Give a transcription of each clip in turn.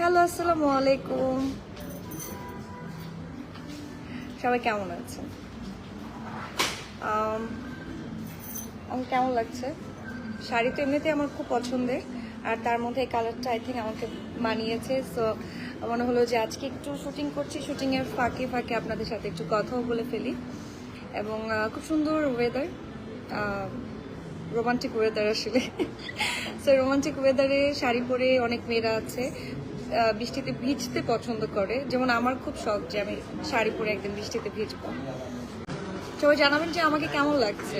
Hello, আসসালামু আলাইকুম। সবাই কেমন আছেন? আমার কেমন লাগছে? শাড়ি তো এমনিতে আমার খুব পছন্দের, আর তার মধ্যে এই কালারটা আই থিঙ্ক আমাকে মানিয়েছে। সো মনে হলো যে আজকে একটু শুটিং করছি শুটিংয়ের ফাঁকে ফাঁকে আপনাদের সাথে একটু কথাও বলে ফেলি। এবং খুব সুন্দর ওয়েদার রোমান্টিক ওয়েদার আসলে। সো রোমান্টিক ওয়েদারে শাড়ি পরে অনেক মেয়েরা আছে। বৃষ্টিতে ভিজতে পছন্দ করে। যেমন আমার খুব শখ যে আমি শাড়ি পরে একদিন বৃষ্টিতে ভিজবো। সবাই জানাবেন যে আমাকে কেমন লাগছে।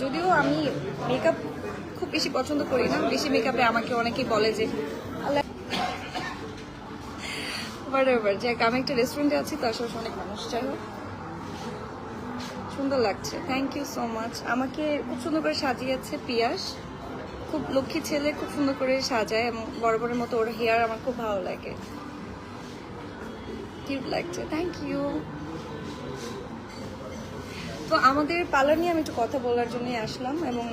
যদিও আমি মেকআপ খুব বেশি পছন্দ করি না। বেশি মেকআপে আমাকে অনেকেই বলে যে যাক আমি একটা রেস্টুরেন্টে আছি, তো আশেপাশে অনেক মানুষ। হোক, সুন্দর লাগছে। থ্যাংক ইউ সো মাচ আমাকে খুব সুন্দর করে সাজিয়েছে পিয়াস। খুব লক্ষ্মী ছেলে খুব সুন্দর করে সাজায় এবং বড় মতো ওর হেয়ার আমার খুব ভালো লাগে। কিউট লাগছে থ্যাংক ইউ তো আমাদের পার্লার নিয়ে আমি একটু কথা বলার জন্যই আসলাম এবং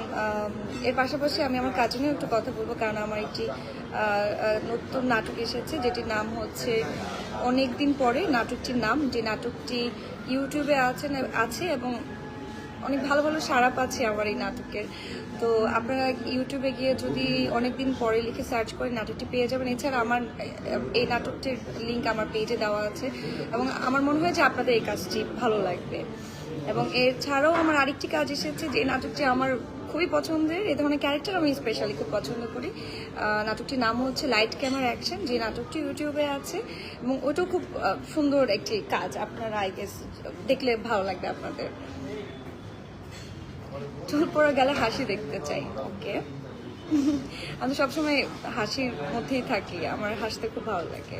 এর পাশাপাশি আমি আমার কাজ নিয়েও একটু কথা বলব কারণ আমার একটি নতুন নাটক এসেছে যেটির নাম হচ্ছে অনেক দিন পরে নাটকটির নাম। যে নাটকটি ইউটিউবে আছে আছে এবং অনেক ভালো ভালো সাড়া পাচ্ছে আমার এই নাটকের। তো আপনারা ইউটিউবে গিয়ে যদি অনেকদিন পরে লিখে সার্চ করে নাটকটি পেয়ে যাবেন। এছাড়া আমার, এই নাটকটির লিঙ্ক আমার পেজে দেওয়া আছে। এবং আমার মনে হয় যে আপনাদের এই কাজটি ভালো লাগবে। এবং এছাড়াও আমার আরেকটি কাজ এসেছে যে নাটকটি আমার খুবই পছন্দের। এ ধরনের ক্যারেক্টার আমি স্পেশালি খুব পছন্দ করি। নাটকটির নাম হচ্ছে লাইট ক্যামেরা অ্যাকশন যে নাটকটি ইউটিউবে আছে। এবং ওটাও খুব সুন্দর একটি কাজ। আপনারা আই গেস দেখলে ভালো লাগবে আপনাদের। চুল পড়া গেলে হাসি দেখতে চাই, ওকে? আমি সবসময় হাসির মধ্যেই থাকি, আমার হাসতে খুব ভালো লাগে।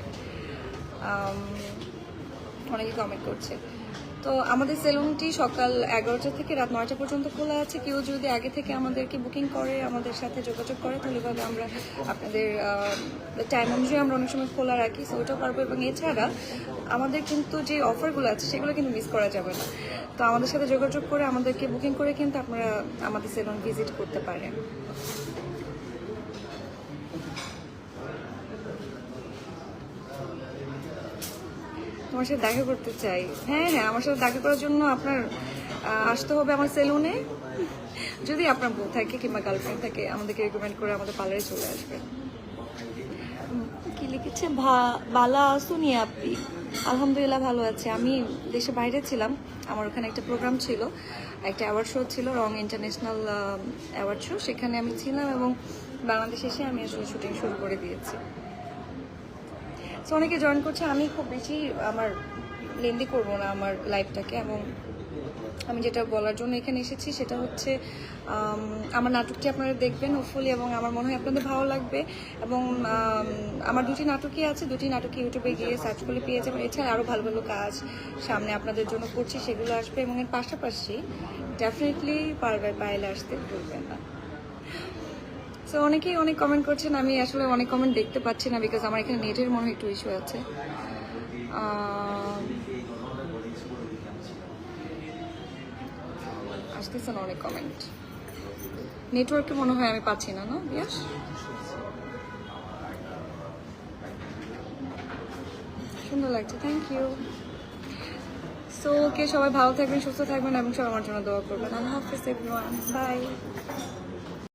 অনেকে কমেন্ট করছে তো আমাদের সেলুনটি সকাল এগারোটা থেকে রাত নয়টা পর্যন্ত খোলা আছে। কেউ যদি আগে থেকে আমাদেরকে বুকিং করে, আমাদের সাথে যোগাযোগ করে, তাহলে ভাবে আমরা আপনাদের টাইম অনুযায়ী আমরা অনেক সময় খোলা রাখি সো ওটাও পারব। এবং এছাড়া আমাদের কিন্তু যে অফারগুলো আছে, সেগুলো কিন্তু মিস করা যাবে না। তো আমাদের সাথে যোগাযোগ করে আমাদেরকে বুকিং করে কিন্তু আপনারা আমাদের সেলুন ভিজিট করতে পারেন। তোমার সাথে দেখা করতে চাই। হ্যাঁ হ্যাঁ আমার সাথে দেখা করার জন্য আপনার আসতে হবে আমার সেলুনে। যদি আপনার বউ থাকে কিংবা গার্লফ্রেন্ড থাকে, আমাদেরকে রেকমেন্ড করে আমাদের পার্লারে চলে আসবেন কি লিখেছে বালা আসুনি আপনি আলহামদুলিল্লাহ ভালো আছে। আমি দেশে বাইরে ছিলাম। আমার ওখানে একটা প্রোগ্রাম ছিল, একটা অ্যাওয়ার্ড শো ছিল, রং ইন্টারন্যাশনাল অ্যাওয়ার্ড শো সেখানে আমি ছিলাম এবং বাংলাদেশে এসে আমি আসলে শুটিং শুরু করে দিয়েছি। সো অনেকে জয়েন করছে, আমি খুব বেশি আমার লেন্দি করব না আমার লাইফটাকে এবং আমি যেটা বলার জন্য এখানে এসেছি সেটা হচ্ছে আমার নাটকটি আপনারা দেখবেন হোপফুলি এবং আমার মনে হয় আপনাদের ভালো লাগবে এবং আমার দুটি নাটকই আছে, দুটি নাটক ইউটিউবে গিয়ে সার্চ করলে পেয়ে যাবেন। এছাড়া আরও ভালো ভালো কাজ সামনে আপনাদের জন্য করছি, সেগুলো আসবে এবং এর পাশাপাশি ডেফিনেটলি পারবে, পাইলে আসতে ভুলবেন না। সো অনেকেই অনেক কমেন্ট করছেন আমি আসলে অনেক কমেন্ট দেখতে পাচ্ছি না বিকজ আমার এখানে নেটের মনে একটু ইস্যু আছে। আম, আসতেছে না অনেক কমেন্ট নেটওয়ার্কে মনে হয় আমি পাচ্ছি না না বিয়াস সুন্দর লাগছে থ্যাংক ইউ সো কে সবাই ভালো থাকবেন সুস্থ থাকবেন এবং সবাই আমার জন্য দোয়া করবেন। আল্লাহ হাফিজ এভরিওয়ান বাই